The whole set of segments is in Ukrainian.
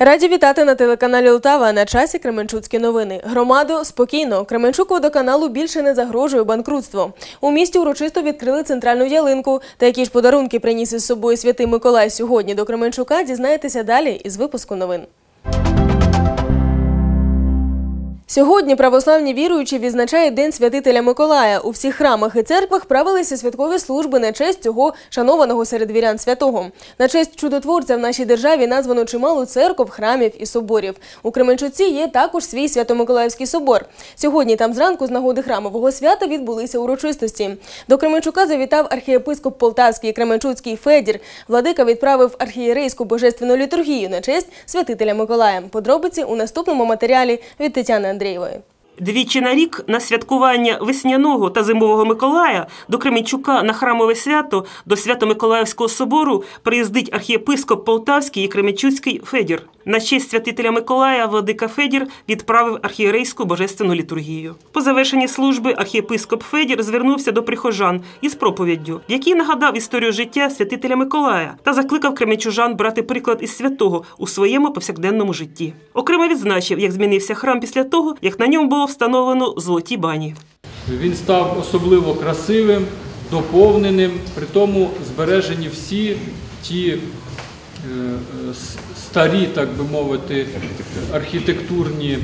Раді вітати на телеканалі Лтава на часі Кременчуцькі новини. Громаду спокійно. Кременчук водоканалу більше не загрожує банкрутство. У місті урочисто відкрили центральну ялинку. Та які ж подарунки приніс із собою святий Миколай сьогодні до Кременчука, дізнаєтеся далі із випуску новин. Сьогодні православні віруючі відзначають День святителя Миколая. У всіх храмах і церквах правилися святкові служби на честь цього шанованого серед вірян святого. На честь чудотворця в нашій державі названо чимало церков, храмів і соборів. У Кременчуці є також свій Свято-Миколаївський собор. Сьогодні там зранку з нагоди храмового свята відбулися урочистості. До Кременчука завітав архієпископ Полтавський Кременчуцький Федір. Владика відправив архієрейську божественну літургію на честь святителя Миколая. Подробиці у наступному матеріалі від Тетяни Андрієвої. Двічі на рік на святкування весняного та зимового Миколая до Кременчука на храмове свято до Свято-Миколаївського собору приїздить архієпископ Полтавський і Кременчуцький Федір. На честь святителя Миколая владика Федір відправив архієрейську божественну літургію. По завершенні служби архієпископ Федір звернувся до прихожан із проповіддю, в якій нагадав історію життя святителя Миколая та закликав кременчужан брати приклад із святого у своєму повсякденному житті. Окремо відзначив, як змінився храм після того, як на ньому було встановлено золоті бані. Він став особливо красивим, доповненим, при тому збережені всі ті е, е, старі, так би мовити, архітектурні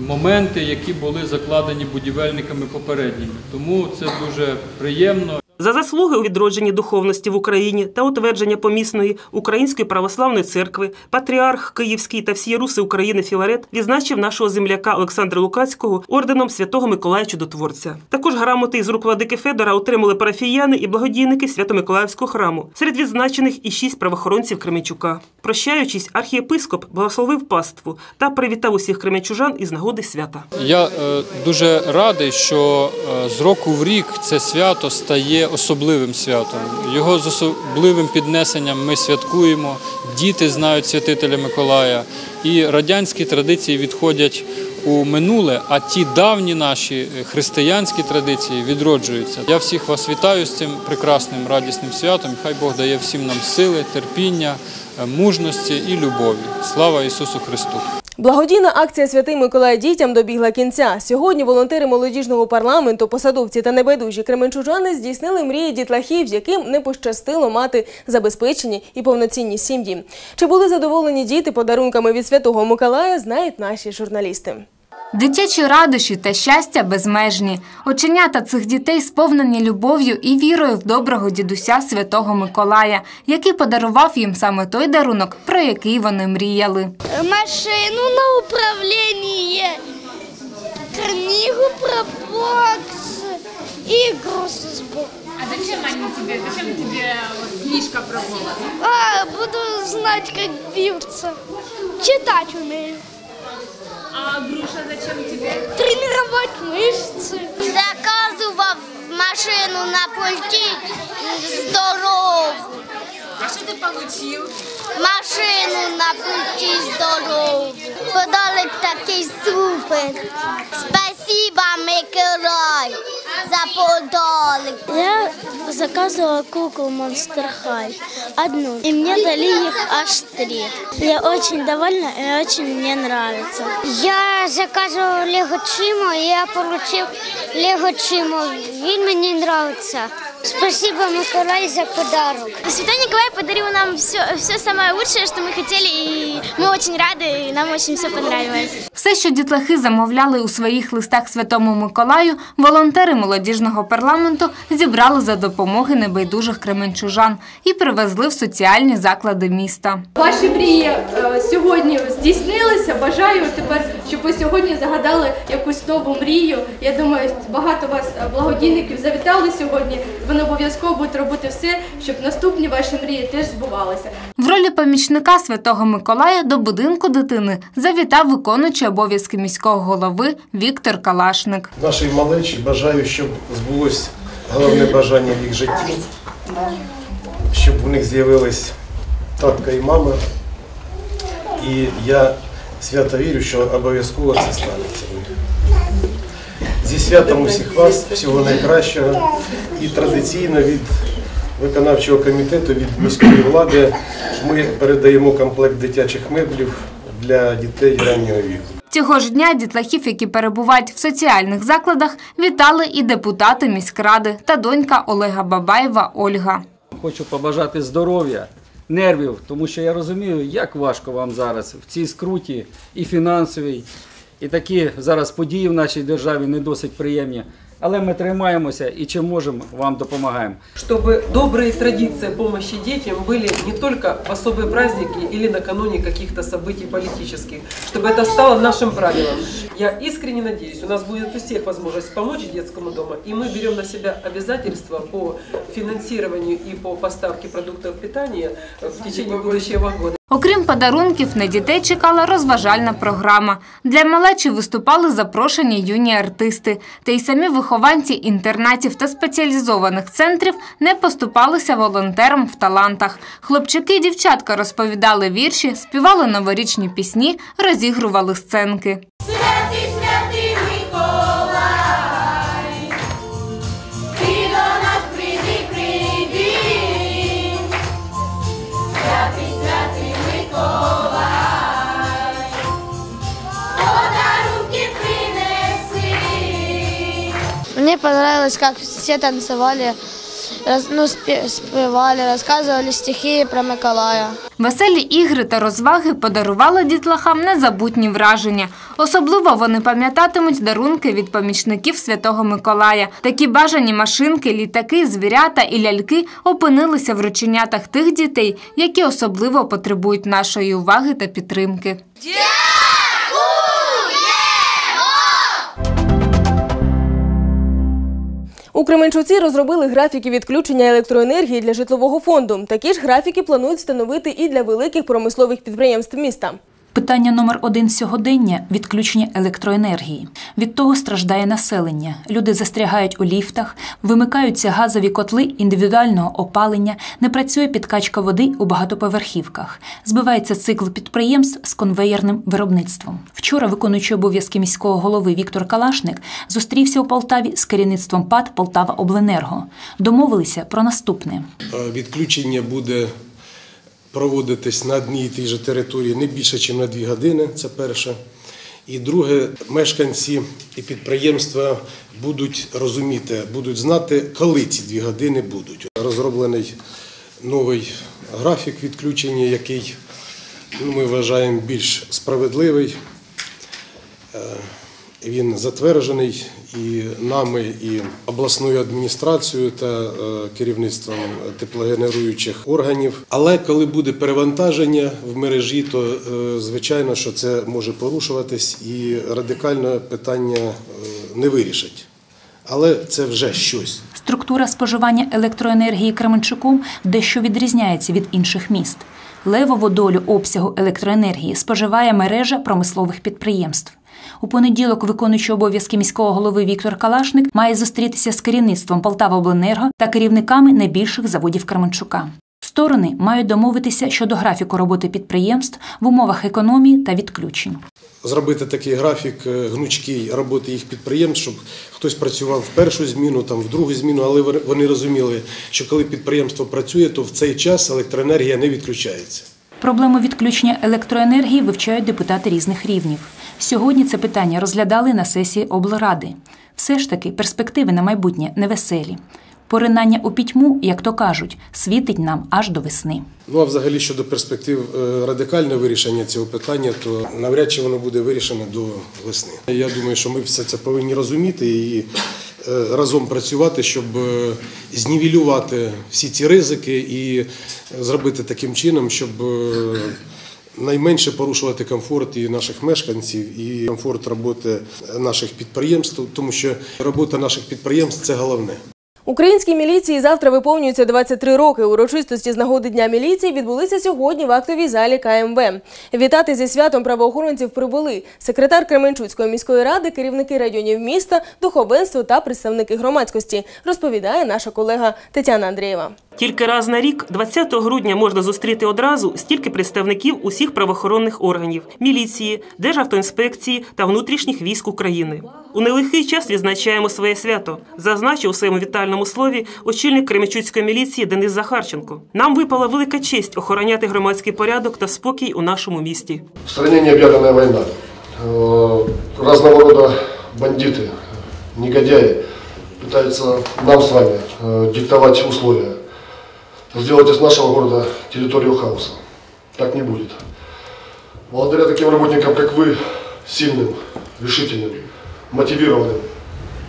моменти, які були закладені будівельниками попередніми. Тому це дуже приємно. За заслуги у відродженні духовності в Україні та утвердження помісної Української православної церкви, патріарх Київський та всі руси України Філарет відзначив нашого земляка Олександра Лукацького орденом Святого Миколая Чудотворця. Також грамоти із рук владики Федора отримали парафіяни і благодійники Свято-Миколаївського храму. Серед відзначених і шість правоохоронців Кременчука. Прощаючись, архієпископ благословив паству та привітав усіх кременчужан із нагоди свята. Я е, дуже радий, що е, з року в рік це свято стає особливим святом. Його з особливим піднесенням ми святкуємо. Діти знають святителя Миколая, і радянські традиції відходять у минуле, а ті давні наші е, християнські традиції відроджуються. Я всіх вас вітаю з цим прекрасним радісним святом. Хай Бог дає всім нам сили, терпіння, е, мужності і любові. Слава Ісусу Христу! Благодійна акція Святий Миколай дітям добігла кінця. Сьогодні волонтери молодіжного парламенту, посадовці та небайдужі кременчужани здійснили мрії дітлахів, яким не пощастило мати забезпечені і повноцінні сім'ї. Чи були задоволені діти подарунками від Святого Миколая, знають наші журналісти. Дитячі радощі та щастя безмежні. Оченята цих дітей сповнені любов'ю і вірою в доброго дідуся Святого Миколая, який подарував їм саме той дарунок, про який вони мріяли. машину на управление, книгу про бокс, игру с сбоку. А зачем они тебе? Зачем тебе вот книжка про голос? А, буду знать, как бьются. Читать умею. А груша зачем тебе? Тренировать мышцы. Заказував машину на пульті здорову. А что ты получил? Машину на пульті здорову. Подарок такий супер. Спасибо, Миколай, за подарок. Я заказывала куклу Monster High, одну, и мне дали их аж три. Я очень довольна и очень мне нравится. Я заказував Лего Чимо, і я отримав Лего Чимо. Він мені подобається. Спасибо, Миколай, за подарок. Святой Николай подарил нам все, все самое лучшее, что мы хотели, и мы очень рады, и нам очень все понравилось. Все, що дітлахи замовляли у своїх листах Святому Миколаю, волонтери молодіжного парламенту зібрали за допомоги небайдужих кременчужан і привезли в соціальні заклади міста. Ваші мрії е, сьогодні здійснилися. Бажаю тепер, щоб ви сьогодні загадали якусь нову мрію. Я думаю, багато вас е, благодійників завітали сьогодні. Вони обов'язково будуть робити все, щоб наступні ваші мрії теж збувалися. В ролі помічника Святого Миколая до будинку дитини завітав виконуючий обов'язки міського голови Віктор Калашник. Нашій малечі бажаю, щоб збулось головне бажання в їх житті, щоб у них з'явились татка і мама. І я свято вірю, що обов'язково це станеться. Зі святом усіх вас, всього найкращого і традиційно від виконавчого комітету, від міської влади ми передаємо комплект дитячих меблів для дітей раннього віку. Цього ж дня дітлахів, які перебувають в соціальних закладах, вітали і депутати міськради та донька Олега Бабаєва Ольга. Хочу побажати здоров'я, нервів, тому що я розумію, як важко вам зараз в цій скруті і фінансовій, і такі зараз події в нашій державі не досить приємні. Але ми тримаємося і чим можемо, вам допомагаємо. чтобы добрые традиции помощи детям были не только в особые праздники или накануне каких-то событий политических, чтобы это стало нашим правилом. Я искренне надеюсь, у нас будет у всех возможность помочь детскому дому, и мы берем на себя обязательства по финансированию и по поставке продуктов питания в течение будущего года. Окрім подарунків, на дітей чекала розважальна програма. Для малечі виступали запрошені юні артисти. Та й самі вихованці інтернатів та спеціалізованих центрів не поступалися волонтерам в талантах. Хлопчики і дівчатка розповідали вірші, співали новорічні пісні, розігрували сценки. Мне понравилось, как все танцевали, раз- ну, спевали, рассказывали стихи про Миколая. Веселі ігри та розваги подарували дітлахам незабутні враження. Особливо вони пам'ятатимуть дарунки від помічників Святого Миколая. Такі бажані машинки, літаки, звірята і ляльки опинилися в рученятах тих дітей, які особливо потребують нашої уваги та підтримки. У Кременчуці розробили графіки відключення електроенергії для житлового фонду. Такі ж графіки планують встановити і для великих промислових підприємств міста. Питання номер один сьогодення відключення електроенергії. Від того страждає населення. Люди застрягають у ліфтах, вимикаються газові котли індивідуального опалення, не працює підкачка води у багатоповерхівках. Збивається цикл підприємств з конвеєрним виробництвом. Вчора виконуючий обов'язки міського голови Віктор Калашник зустрівся у Полтаві з керівництвом ПАД Полтава Обленерго. Домовилися про наступне. Е, Відключення буде проводитись на одній і тій же території не більше, ніж на дві години. Це перше. І друге, мешканці і підприємства будуть розуміти, будуть знати, коли ці дві години будуть. Розроблений новий графік відключення, який ну, ми вважаємо більш справедливий. Е, Він затверджений і нами, і обласною адміністрацією та е, керівництвом теплогенеруючих органів. Але коли буде перевантаження в мережі, то е, звичайно, що це може порушуватись і радикально питання е, не вирішить. Але це вже щось. Структура споживання електроенергії Кременчуком дещо відрізняється від інших міст. Левову долю обсягу електроенергії споживає мережа промислових підприємств. У понеділок виконуючий обов'язки міського голови Віктор Калашник має зустрітися з керівництвом Полтаваобленерго та керівниками найбільших заводів Кременчука. Сторони мають домовитися щодо графіку роботи підприємств в умовах економії та відключень. Зробити такий графік е, гнучкий роботи їх підприємств, щоб хтось працював в першу зміну, там в другу зміну, але вони розуміли, що коли підприємство працює, то в цей час електроенергія не відключається. Проблему відключення електроенергії вивчають депутати різних рівнів. Сьогодні це питання розглядали на сесії облради. Все ж таки, перспективи на майбутнє невеселі. Поринання у пітьму, як то кажуть, світить нам аж до весни. Ну а взагалі щодо перспектив е, радикального вирішення цього питання, то навряд чи воно буде вирішено до весни. Я думаю, що ми все це повинні розуміти і е, разом працювати, щоб е, знівелювати всі ці ризики і зробити таким чином, щоб найменше порушувати комфорт і наших мешканців, і комфорт роботи наших підприємств, тому що робота наших підприємств це головне. Українській міліції завтра виповнюється 23 роки. Урочистості з нагоди Дня міліції відбулися сьогодні в актовій залі КМВ. Вітати зі святом правоохоронців прибули секретар Кременчуцької міської ради, керівники районів міста, духовенство та представники громадськості, розповідає наша колега Тетяна Андрієва. Тільки раз на рік, 20 грудня, можна зустріти одразу стільки представників усіх правоохоронних органів міліції, Державтоінспекції та внутрішніх військ України. У нелегкий час відзначаємо своє свято, зазначив у своєму вітальному слові очільник Кременчуцької міліції Денис Захарченко. Нам випала велика честь охороняти громадський порядок та спокій у нашому місті. В стране необъявленная война. Э, Разного рода бандиты, негодяи пытаются нам с вами э, диктовать условия. Сделать из нашего города территорию хаоса. Так не будет. Благодаря таким работникам, как вы, сильным, решительным, мотивированным,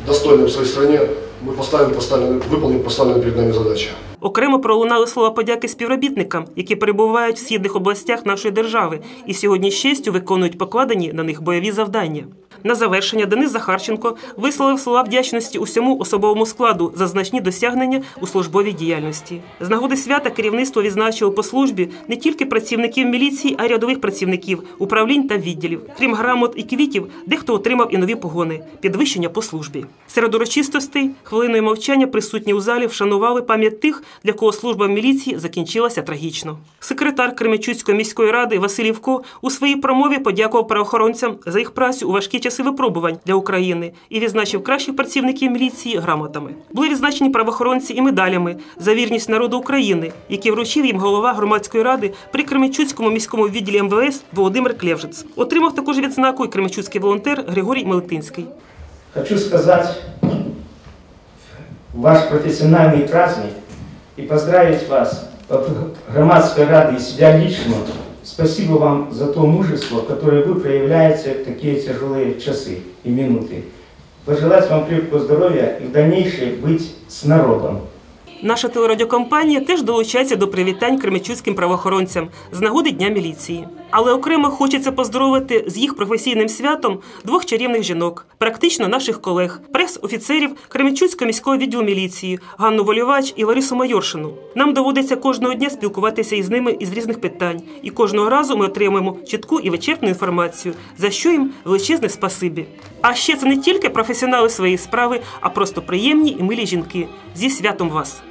достойным в своей стране, мы поставим поставленные, выполним поставленные перед нами задачи. Окремо пролунали слова подяки співробітникам, які перебувають в східних областях нашої держави і сьогодні з честю виконують покладені на них бойові завдання. На завершення Денис Захарченко висловив слова вдячності усьому особовому складу за значні досягнення у службовій діяльності. З нагоди свята керівництво відзначило по службі не тільки працівників міліції, а й рядових працівників, управлінь та відділів. Крім грамот і квітів, дехто отримав і нові погони підвищення по службі. Серед урочистостей хвилиною мовчання присутні у залі вшанували пам'ять тих, для кого служба в міліції закінчилася трагічно. Секретар Кременчуцької міської ради Василь Івко у своїй промові подякував правоохоронцям за їх працю у важкі часи випробувань для України і відзначив кращих працівників міліції грамотами. Були відзначені правоохоронці і медалями за вірність народу України, які вручив їм голова громадської ради при Кременчуцькому міському відділі МВС Володимир Клевжиц. Отримав також відзнаку і кременчуцький волонтер Григорій Мелетинський. Хочу сказать ваш профессиональный праздник и поздравить вас от громадской рады и себя лично. Спасибо вам за то мужество, которое вы проявляете в такие тяжелые часы и минуты. Пожелать вам крепкого здоровья и в дальнейшем быть с народом. Наша телерадіокомпанія теж долучається до привітань кременчуцьким правоохоронцям з нагоди Дня міліції. Але окремо хочеться поздоровити з їх професійним святом двох чарівних жінок, практично наших колег, прес-офіцерів Кременчуцького міського відділу міліції Ганну Волювач і Ларису Майоршину. Нам доводиться кожного дня спілкуватися із ними із різних питань, і кожного разу ми отримуємо чітку і вичерпну інформацію, за що їм величезне спасибі. А ще це не тільки професіонали своєї справи, а просто приємні і милі жінки. Зі святом вас!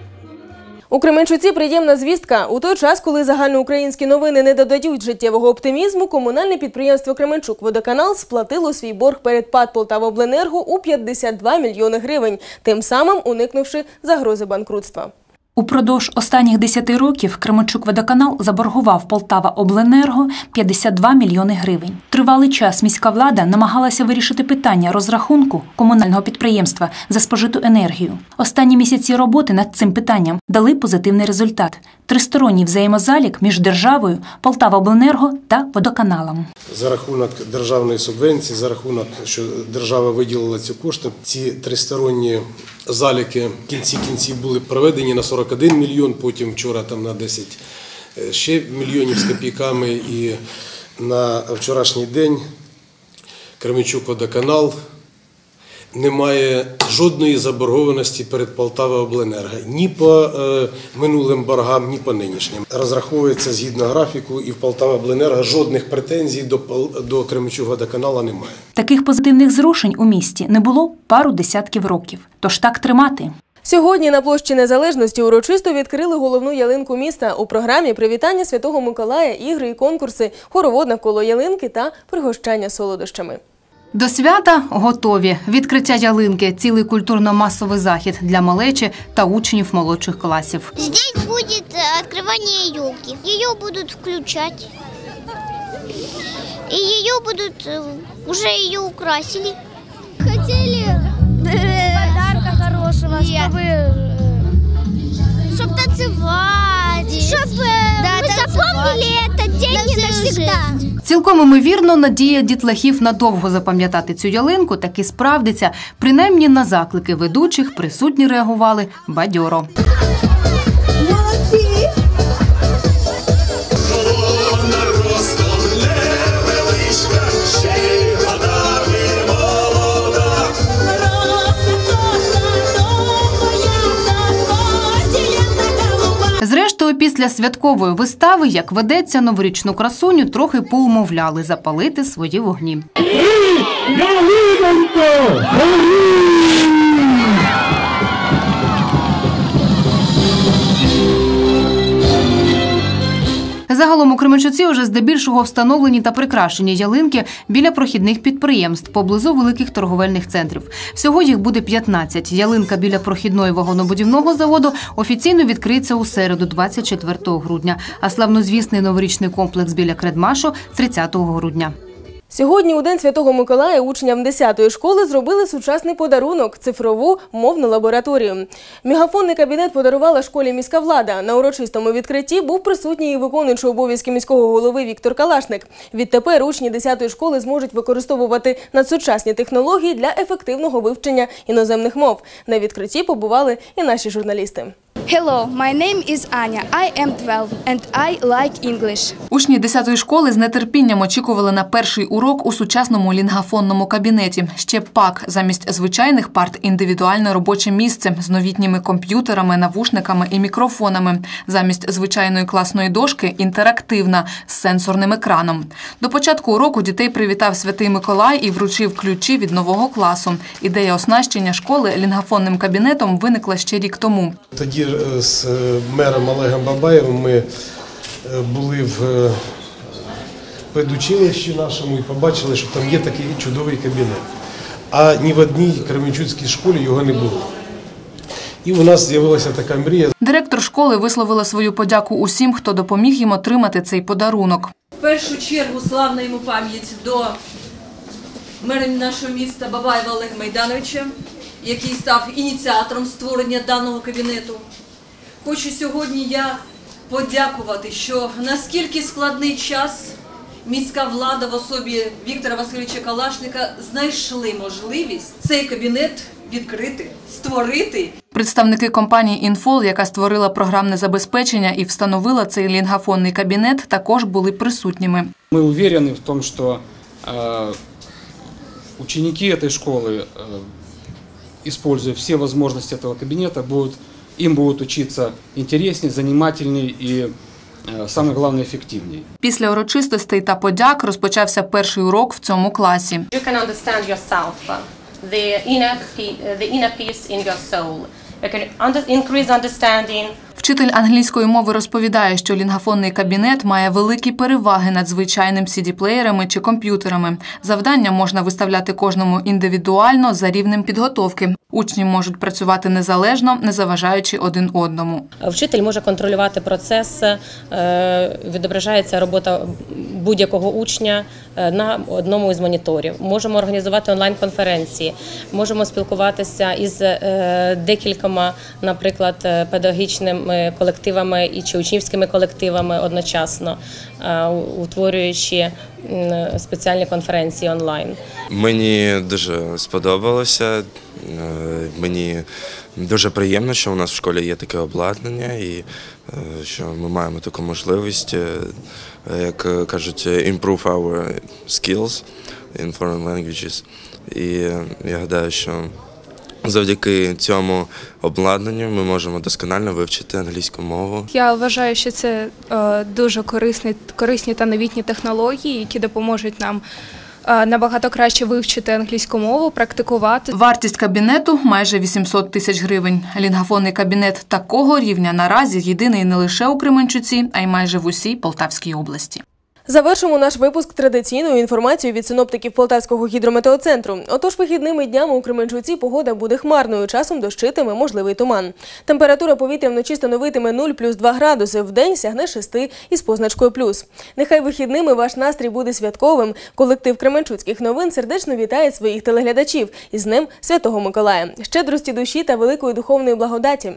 У Кременчуці приємна звістка. У той час, коли загальноукраїнські новини не додають життєвого оптимізму, комунальне підприємство Кременчук Водоканал сплатило свій борг перед ПАД Полтавобленерго у 52 мільйони гривень, тим самим уникнувши загрози банкрутства. Упродовж останніх 10 років Кременчук водоканал заборгував Полтава Обленерго 52 мільйони гривень. Тривалий час міська влада намагалася вирішити питання розрахунку комунального підприємства за спожиту енергію. Останні місяці роботи над цим питанням дали позитивний результат: тристоронній взаємозалік між державою, Полтава Обленерго та водоканалом. За рахунок державної субвенції, за рахунок, що держава виділила ці кошти, ці тристоронні заліки в кінці кінців були проведені на 41 мільйон, потім вчора там на 10 е, ще мільйонів з копійками. І на вчорашній день Кременчук водоканал не має жодної заборгованості перед Полтава Обленерго ні по е, минулим боргам, ні по нинішнім. Розраховується згідно графіку, і в Полтава Обленерго жодних претензій до, до Кременчук водоканалу немає. Таких позитивних зрушень у місті не було пару десятків років. Тож так тримати. Сьогодні на площі Незалежності урочисто відкрили головну ялинку міста. У програмі привітання Святого Миколая, ігри і конкурси, хоровод навколо ялинки та пригощання солодощами. До свята готові. Відкриття ялинки цілий культурно-масовий захід для малечі та учнів молодших класів. Здесь будет э, открывание елки. Ее будут включать. И ее будут, э, уже ее украсили. Хотели подарка хорошего, чтобы чтобы танцевать, чтобы мы запомнили этот день навсегда. Цілком імовірно, надія дітлахів надовго запам'ятати цю ялинку таки справдиться. Принаймні на заклики ведучих присутні реагували бадьоро. Зрештою, Після святкової вистави, як ведеться, новорічну красуню трохи поумовляли запалити свої вогні. Словом, у Кременчуці вже здебільшого встановлені та прикрашені ялинки біля прохідних підприємств поблизу великих торговельних центрів. Всього їх буде 15. Ялинка біля прохідної вагонобудівного заводу офіційно відкриється у середу, 24 грудня, а славнозвісний новорічний комплекс біля Кредмашу 30 грудня. Сьогодні у День Святого Миколая учням 10-ї школи зробили сучасний подарунок цифрову мовну лабораторію. Мегафонний кабінет подарувала школі міська влада. На урочистому відкритті був присутній і виконуючий обов'язки міського голови Віктор Калашник. Відтепер учні 10-ї школи зможуть використовувати надсучасні технології для ефективного вивчення іноземних мов. На відкритті побували і наші журналісти. Hello, my name is Anya. I am 12 and I like English. Учні 10-ї школи з нетерпінням очікували на перший урок у сучасному лінгафонному кабінеті. Ще пак замість звичайних парт індивідуальне робоче місце з новітніми комп'ютерами, навушниками і мікрофонами. Замість звичайної класної дошки інтерактивна з сенсорним екраном. До початку уроку дітей привітав святий Миколай і вручив ключі від нового класу. Ідея оснащення школи лінгафонним кабінетом виникла ще рік тому. Тоді е, з е, мером Олегом Бабаєвим ми е, були в педучилищі нашому і побачили, що там є такий чудовий кабінет. А ні в одній Кременчуцькій школі його не було. І у нас з'явилася така мрія. Директор школи висловила свою подяку усім, хто допоміг їм отримати цей подарунок. В першу чергу славна йому пам'ять до мера нашого міста Бабаєва Олега Майдановича, який став ініціатором створення даного кабінету. Хочу сьогодні я подякувати, що наскільки складний час міська влада в особі Віктора Васильовича Калашника знайшли можливість цей кабінет відкрити, створити Представники компанії «Інфол», яка створила програмне забезпечення і встановила цей лінгафонний кабінет, також були присутніми. Мы уверены в том, что э, ученики этой школы, э, используя все возможности этого кабинета, будут, им будут учиться интереснее, занимательнее и, э, самое главное, эффективнее. Після урочистостей та подяк розпочався перший урок в цьому класі. You can understand yourself, uh, the inner, pe- uh, the inner peace in your soul. You can under- increase understanding. Вчитель англійської мови розповідає, що лінгафонний кабінет має великі переваги над звичайним CD-плеєрами чи комп'ютерами. Завдання можна виставляти кожному індивідуально за рівнем підготовки. Учні можуть працювати незалежно, не заважаючи один одному. Вчитель може контролювати процес, е, відображається робота будь-якого учня е, на одному із моніторів. Можемо організувати онлайн-конференції, можемо спілкуватися із е, декількома, наприклад, е, педагогічними колективами і чи учнівськими колективами одночасно, е, утворюючи спеціальні конференції онлайн. Мені дуже сподобалося. Е, Мені дуже приємно, що у нас в школі є таке обладнання і е, що ми маємо таку можливість, як кажуть, improve our skills in foreign languages. І я гадаю, що завдяки цьому обладнанню ми можемо досконально вивчити англійську мову. Я вважаю, що це е, дуже корисні, корисні та новітні технології, які допоможуть нам е, набагато краще вивчити англійську мову, практикувати. Вартість кабінету майже 800 тисяч гривень. Лінгафонний кабінет такого рівня наразі єдиний не лише у Кременчуці, а й майже в усій Полтавській області. Завершимо наш випуск традиційною інформацією від синоптиків Полтавського гідрометеоцентру. Отож, вихідними днями у Кременчуці погода буде хмарною, часом дощитиме можливий туман. Температура повітря вночі становитиме 0 плюс 2 градуси, в день сягне 6 із позначкою плюс. Нехай вихідними ваш настрій буде святковим. Колектив Кременчуцьких новин сердечно вітає своїх телеглядачів із Днем Святого Миколая, щедрості душі та великої духовної благодаті.